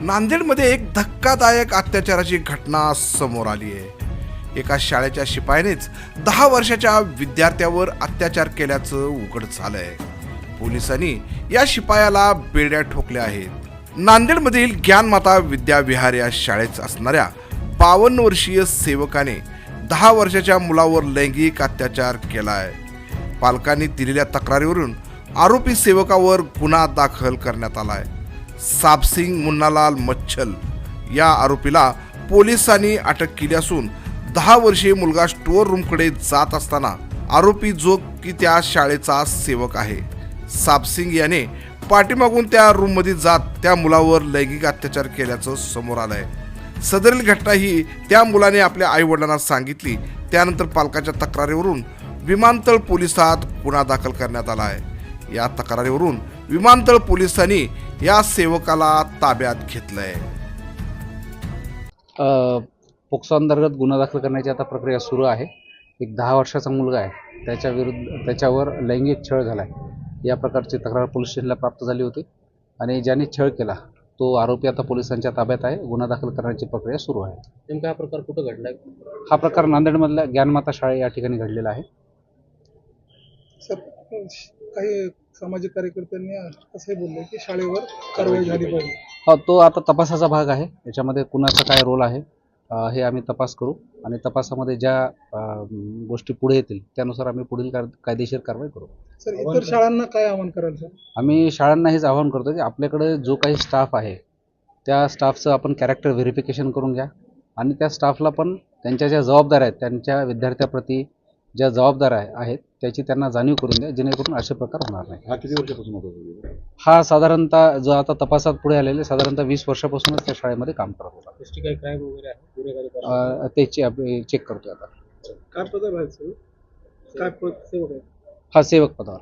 नांदेडमध्ये एक धक्कादायक अत्याचाराची घटना समोर आली आहे. एका शाळेच्या शिपायानेच दहा वर्षाच्या विद्यार्थ्यावर अत्याचार केल्याचं उघड झालंय. पोलिसांनी या शिपायाला बेड्या ठोकल्या आहेत. नांदेडमधील ज्ञानमाता विद्याविहार या शाळेत असणाऱ्या बावन्न वर्षीय सेवकाने दहा वर्षाच्या मुलावर लैंगिक अत्याचार केलाय. पालकांनी दिलेल्या तक्रारीवरून आरोपी सेवकावर गुन्हा दाखल करण्यात आलाय. साबसिंग मुन्नालाल मच्छल या आरोपीला पोलिसांनी अटक केली असून दहा वर्षीय मुलगा स्टोअर रूमकडे जात असताना आरोपी जो की त्या शाळेचा सेवक आहे. साबसिंग याने पाठीमागून त्या रूममध्ये जात त्या मुलावर लैंगिक अत्याचार केल्याचं समोर आलंय. सदरील घटना ही त्या मुलाने आपल्या आईवडिलांना सांगितली. त्यानंतर पालकाच्या तक्रारीवरून विमानतळ पोलिसात गुन्हा दाखल करण्यात आला आहे या तक्रारीवरून विमानतळ पोलिसांनी या सेवकाला ताब्यात घेतलंय. अ, पोक्सो अंतर्गत गुन्हा दाखल करण्याची आता प्रक्रिया सुरू आहे. एक दहा वर्षाचा मुलगा आहे. त्याच्या विरुद्ध त्याच्यावर लैंगिक छळ झाला आहे या प्रकारची तक्रार पोलीस स्टेशनला प्राप्त झाली होती आणि ज्याने छळ केला तो आरोपी आता पोलिसांच्या ताब्यात आहे. गुन्हा दाखल करण्याची प्रक्रिया सुरू आहे. नेमका हा प्रकार कुठं घडलाय? हा प्रकार नांदेडमधल्या ज्ञानमाता शाळे या ठिकाणी घडलेला आहे. सर काही सामाजिक कार्यकर्त्यांनी असंही बोलले की शाळेवर कारवाई झाली पाहिजे. हो तो आता तपासाचा भाग आहे. याच्यामध्ये कुणाचा काय रोल आहे हे आम्ही तपास करू. आणि तपासामध्ये ज्या गोष्टी पुढे येतील त्यानुसार आम्ही पुढील कायदेशीर कारवाई करू. सर इतर शाळांना काय आवाहन कराल सर? आम्ही शाळांना हेच आवाहन करतो की आपल्याकडे जो काही स्टाफ आहे त्या स्टाफचं आपण कॅरेक्टर व्हेरिफिकेशन करून घ्या. आणि त्या स्टाफला पण त्यांच्या ज्या जबाबदाऱ्या आहेत त्यांच्या विद्यार्थ्याप्रती ज्या जबाबदाऱ्या आहे- आहेत त्याची त्यांना जाणीव करून द्या जेणेकरून असे प्रकार होणार नाही. हा किती वर्षापासून होता हा साधारणतः जो आता तपासात पुढे आलेले साधारणतः वीस वर्षापासूनच त्या शाळेमध्ये काम करत होता. ते चेक करतोय आता. काय हा सेवक पदावर.